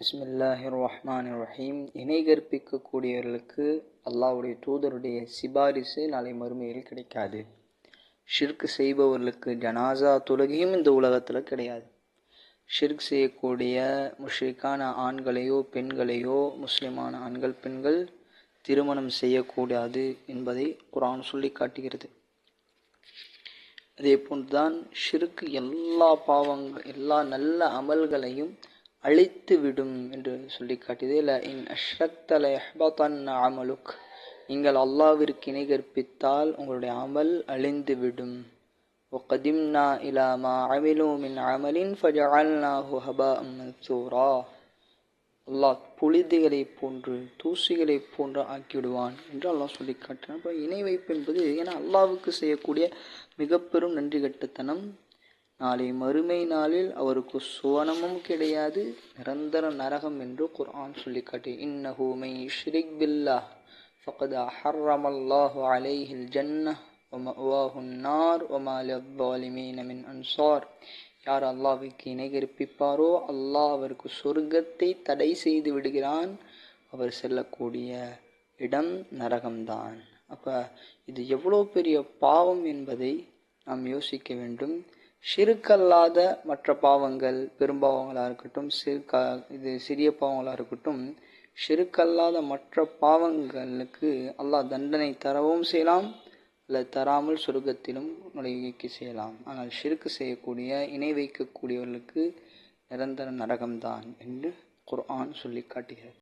பிஸ்மில்லாஹிர் ரஹ்மான் ரஹீம் இணை கற்பிக்கக்கூடியவர்களுக்கு அல்லாஹ்வுடைய தூதருடைய சிபாரிசு நாளை மறுமையில் கிடைக்காது. ஷிர்க் செய்பவர்களுக்கு ஜனாசா தொழுகையும் இந்த உலகத்தில் கிடையாது. ஷிர்க் செய்யக்கூடிய முஷ்ரிக்கான ஆண்களையோ பெண்களையோ முஸ்லிமான ஆண்கள் பெண்கள் திருமணம் செய்யக்கூடாது என்பதை குரான் சொல்லி காட்டுகிறது. அதே போன்றுதான் ஷிர்க் எல்லா பாவங்கள் எல்லா நல்ல அமல்களையும் அழித்து விடும் என்று சொல்லி காட்டியது இல்லை இன் அஷ்ரக்தல எஹ்பத்தன் அமலுக் நீங்கள் அல்லாவிற்கு இணை கற்பித்தால் உங்களுடைய அமல் அழிந்து விடும் وقدمنا إلى ما عملوا من عمل فجعلناه هباء منثورا அல்லாஹ் புழுதிகளை போன்று தூசிகளை போன்று ஆக்கிவிடுவான் என்று அல்லாஹ் சொல்லி காட்டினான் அப்போ இணை வைப்பு என்பது ஏன்னா அல்லாவுக்கு செய்யக்கூடிய மிக பெரும் நன்றி கட்டுத்தனம் நாளை மறுமை நாளில் அவருக்கு சுவனமும் கிடையாது நிரந்தர நரகம் என்று குர்ஆன் சொல்லி காட்டி இன்னஹூமை ஷ்ரிக் பில்லா ஃபகத் ஹர்ரமல்லாஹு அலைஹில் ஜன்ன ஒமவாஹுன் நார் ஒமாலிமீன மின் அன்சார். யார் அல்லாவுக்கு இணை கற்பிப்பாரோ அல்லாஹ் அவருக்கு சொர்க்கத்தை தடை செய்து விடுகிறான். அவர் செல்லக்கூடிய இடம் நரகம்தான். அப்போ இது எவ்வளோ பெரிய பாவம் என்பதை நாம் யோசிக்க வேண்டும். ஷிருக்கல்லாத மற்ற பாவங்கள் பெரும்பாவங்களாக இருக்கட்டும் சிறுக்கா இது சிறிய பாவங்களாக இருக்கட்டும் ஷிருக்கல்லாத மற்ற பாவங்களுக்கு அல்லாஹ் தண்டனை தரவும் செய்யலாம் அல்லது தராமல் சொர்க்கத்திலும் நுழைவிக்க செய்யலாம். ஆனால் ஷிருக்கு செய்யக்கூடிய இணை வைக்கக்கூடியவர்களுக்கு நிரந்தர நரகம்தான் என்று குர்ஆன் சொல்லி காட்டுகிறது.